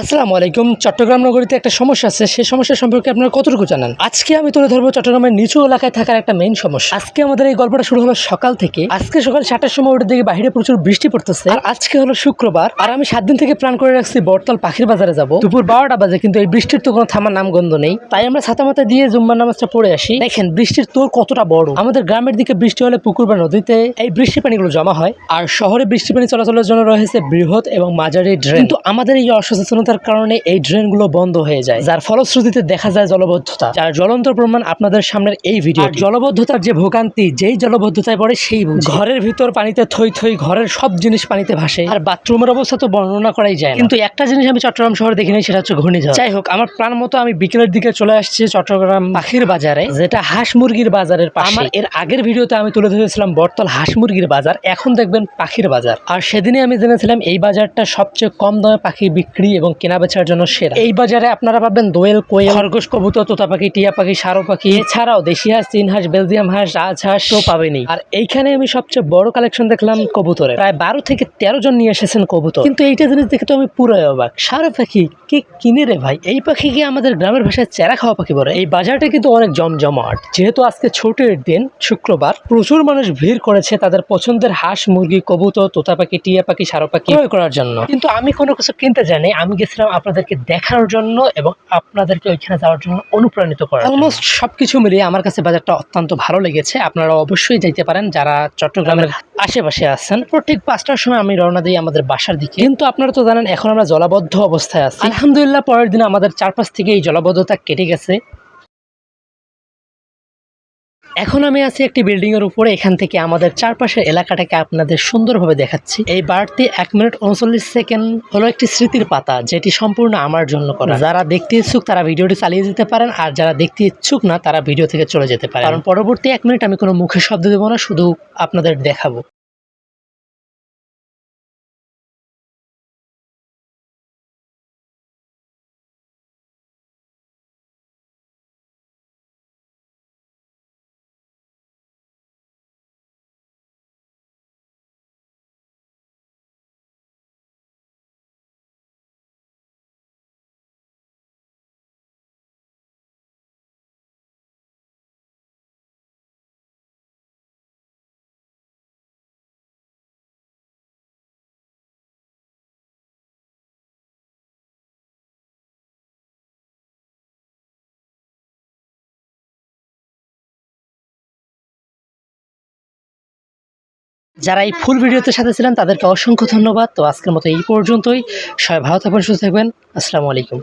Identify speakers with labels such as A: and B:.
A: আসসালামু আলাইকুম। চট্টগ্রাম নগরীতে একটা সমস্যা আছে। সেই সমস্যা সম্পর্কে আপনারা কতটুকু জানান? আজকে আমি তুলে ধরবো চট্টগ্রামের নিচু এলাকায় থাকার একটা মেইন সমস্যা। আজকে আমাদের এই গল্পটা শুরু হলো সকাল থেকে। আজকে সকাল সাতটার সময় ওটার দিকে বাইরে প্রচুর বৃষ্টি পড়তেছে। আর আজকে হলো শুক্রবার। আর আমি সাত দিন থেকে প্ল্যান করে রাখছি বটতল পাখির বাজারে যাব। দুপুর বারোটা বাজে, কিন্তু এই বৃষ্টির তো কোনো থামার নাম গন্ধ নেই। তাই আমরা ছাতা মাথা দিয়ে জুম্মার নামাজটা পড়ে আসি। দেখেন, বৃষ্টির তোর কতটা বড়। আমাদের গ্রামের দিকে বৃষ্টি হলে পুকুর বা নদীতে এই বৃষ্টি পানিগুলো জমা হয়। আর শহরে বৃষ্টি পানি চলাচলের জন্য রয়েছে বৃহৎ এবং মাঝারি ড্রেন কিন্তু আমাদের এই অসচেতনতার কারণে এই ড্রেনগুলো বন্ধ হয়ে যায় যার ফলশ্রুতিতে দেখা যায় জলবদ্ধতা যার জ্বলন্ত প্রমাণ আপনাদের সামনের এই ভিডিও জলবদ্ধতার যে ভোগান্তি যেই জলবদ্ধতায় পড়ে সেই ঘরের ভিতর পানিতে থই থই ঘরের সব জিনিস পানিতে ভাসে আর বাথরুমের অবস্থা তো বর্ণনা করাই যায় কিন্তু একটা জিনিস আমি চট্টগ্রাম শহরে দেখিনি সেটা হচ্ছে ঘূর্ণিঝড়। যাই হোক আমার প্রাণ মতো আমি বিকেলের দিকে চলে আসছি চট্টগ্রাম পাখির বাজারে যেটা হাঁস মুরগির বাজারের পাশে। আমার এর আগের ভিডিওতে আমি তুলে ধরেছিলাম বর্তল হাঁস মুরগির বাজার এখন দেখবেন পাখির বাজার। আর সেদিনে আমি জেনেছিলাম এই বাজারটা সবচেয়ে কম দামে পাখি বিক্রি এবং কেনা বেচার জন্য সেরা। এই বাজারে আপনারা পাবেন দোয়েল, কোয়েল, খরগোশ, কবুতর, তোতা পাখি, টিয়া পাখি, সারো পাখি, এছাড়াও দেশি হাঁস, চীন হাঁস, বেলজিয়াম হাঁস রাজ হাঁস তো পাবেনি আর এইখানে আমি সবচেয়ে বড় কালেকশন দেখলাম কবুতরের। প্রায় বারো থেকে তেরো জন নিয়ে এসেছেন কবুতর। কিন্তু এইটা জিনিস দেখে তো আমি পুরোই অবাক। সারো পাখি, কে কিনে রে ভাই? এই পাখিকে আমাদের গ্রামের ভাষায় চেরা খাওয়া পাখি বলে? এই বাজারটা কিন্তু অনেক জমজমাট। যেহেতু আজকে ছুটির দিন, শুক্রবার, প্রচুর মানুষ ভিড় করেছে তাদের পছন্দের হাঁস, মুরগি, কবুতর, তোতা পাখি, টিয়া পাখি, সারো পাখি ক্রয় করার জন্য। কিন্তু আমি কোনো কিছু কিনতে জানি, আমি গেছিলাম আপনাদেরকে দেখানোর জন্য এবং আপনাদেরকে ওইখানে যাওয়ার জন্য অনুপ্রাণিত করার অলমোস্ট সব কিছু মিলিয়ে আমার কাছে বাজারটা অত্যন্ত ভালো লেগেছে। আপনারা অবশ্যই যাইতে পারেন যারা চট্টগ্রামের আশেপাশে আছেন। ঠিক পাঁচটার সময় আমি রওনা দিই আমাদের বাসার দিকে। কিন্তু আপনারা তো জানেন এখন আমরা জলাবদ্ধ অবস্থায় আছি। আলহামদুলিল্লাহ পরের দিন আমাদের চারপাশ থেকে এই জলাবদ্ধতা কেটে গেছে। এখন আমি আছি একটি বিল্ডিং এর উপরে, এখান থেকে আমাদের চারপাশের এলাকাটাকে আপনাদের সুন্দরভাবে দেখাচ্ছি। এই বাড়তি এক মিনিট উনচল্লিশ সেকেন্ড হলো একটি স্মৃতির পাতা, যেটি সম্পূর্ণ আমার জন্য করা। যারা দেখতে ইচ্ছুক, তারা ভিডিওটি চালিয়ে যেতে পারেন, আর যারা দেখতে ইচ্ছুক না, তারা ভিডিও থেকে চলে যেতে পারে কারণ পরবর্তী এক মিনিট আমি কোনো মুখে শব্দ দেবো না, শুধু আপনাদের দেখাবো। যারা এই ফুল ভিডিওতে সাথে ছিলেন, তাদেরকে অসংখ্য ধন্যবাদ। তো আজকের মতো এই পর্যন্তই। সবাই ভালো থাকবেন, সুস্থ থাকবেন। আসসালামু আলাইকুম।